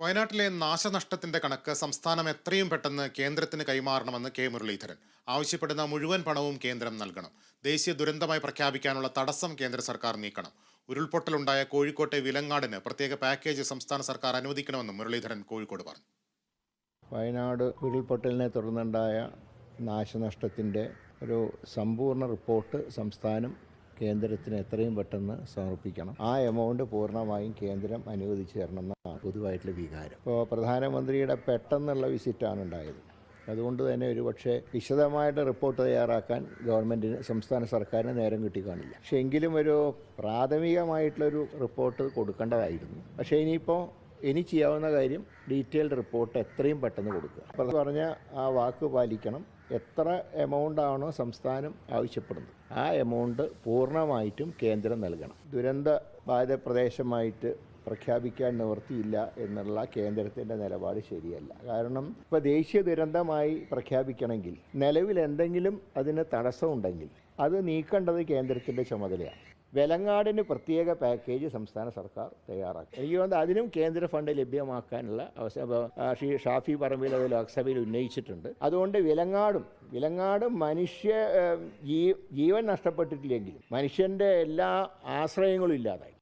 വയനാട്ടിലെ നാശനഷ്ടത്തിന്റെ കണക്ക് സംസ്ഥാനം എത്രയും പെട്ടെന്ന് കേന്ദ്രത്തിന് കൈമാറണമെന്ന് കെ മുരളീധരൻ. ആവശ്യപ്പെടുന്ന മുഴുവൻ പണവും കേന്ദ്രം നൽകണം. ദേശീയ ദുരന്തമായി പ്രഖ്യാപിക്കാനുള്ള തടസ്സം കേന്ദ്ര സർക്കാർ നീക്കണം. ഉരുൾപൊട്ടലുണ്ടായ കോഴിക്കോട്ടെ വിലങ്ങാടിന് പ്രത്യേക പാക്കേജ് സംസ്ഥാന സർക്കാർ അനുവദിക്കണമെന്നും മുരളീധരൻ കോഴിക്കോട് പറഞ്ഞു. വയനാട് ഉരുൾപൊട്ടലിനെ തുടർന്നുണ്ടായ നാശനഷ്ടത്തിന്റെ ഒരു സമ്പൂർണ റിപ്പോർട്ട് സംസ്ഥാനം കേന്ദ്രത്തിന് എത്രയും പെട്ടെന്ന് സമർപ്പിക്കണം. ആ എമൗണ്ട് പൂർണമായും കേന്ദ്രം അനുവദിച്ചു തരണം പൊതുവായിട്ടുള്ള വികാരം. ഇപ്പോൾ പ്രധാനമന്ത്രിയുടെ പെട്ടെന്നുള്ള വിസിറ്റാണ് ഉണ്ടായത്. അതുകൊണ്ട് തന്നെ ഒരുപക്ഷെ വിശദമായിട്ട് റിപ്പോർട്ട് തയ്യാറാക്കാൻ ഗവൺമെന്റിന് സംസ്ഥാന സർക്കാരിന് നേരം കിട്ടി കാണില്ല പക്ഷേ എങ്കിലും ഒരു പ്രാഥമികമായിട്ടുള്ളൊരു റിപ്പോർട്ട് കൊടുക്കേണ്ടതായിരുന്നു. പക്ഷേ ഇനിയിപ്പോൾ ഇനി ചെയ്യാവുന്ന കാര്യം ഡീറ്റെയിൽഡ് റിപ്പോർട്ട് എത്രയും പെട്ടെന്ന് കൊടുക്കുക. അപ്പോൾ പറഞ്ഞ ആ വാക്ക് പാലിക്കണം. എത്ര എമൗണ്ട് ആണോ സംസ്ഥാനം ആവശ്യപ്പെടുന്നത്. ആ എമൗണ്ട് പൂർണമായിട്ടും കേന്ദ്രം നൽകണം. ദുരന്ത ബാധിത പ്രദേശമായിട്ട് പ്രഖ്യാപിക്കാൻ നിവൃത്തിയില്ല എന്നുള്ള കേന്ദ്രത്തിന്റെ നിലപാട് ശരിയല്ല. കാരണം ഇപ്പോൾ ദേശീയ ദുരന്തമായി പ്രഖ്യാപിക്കണമെങ്കിൽ നിലവിൽ എന്തെങ്കിലും അതിന് തടസ്സമുണ്ടെങ്കിൽ അത് നീക്കേണ്ടത് കേന്ദ്രത്തിന്റെ ചുമതലയാണ്. വെലങ്ങാടിന് പ്രത്യേക പാക്കേജ് സംസ്ഥാന സർക്കാർ തയ്യാറാക്കി. എനിക്ക് തോന്നുന്നത് അതിനും കേന്ദ്ര ഫണ്ട് ലഭ്യമാക്കാനുള്ള അവസരം ശ്രീ ഷാഫി പറമ്പിൽ അത് ലോക്സഭയിൽ ഉന്നയിച്ചിട്ടുണ്ട്. അതുകൊണ്ട് വിലങ്ങാടും വിലങ്ങാട് മനുഷ്യ ജീവൻ നഷ്ടപ്പെട്ടിട്ടില്ലെങ്കിലും മനുഷ്യന്റെ എല്ലാ ആശ്രയങ്ങളും ഇല്ലാതായി.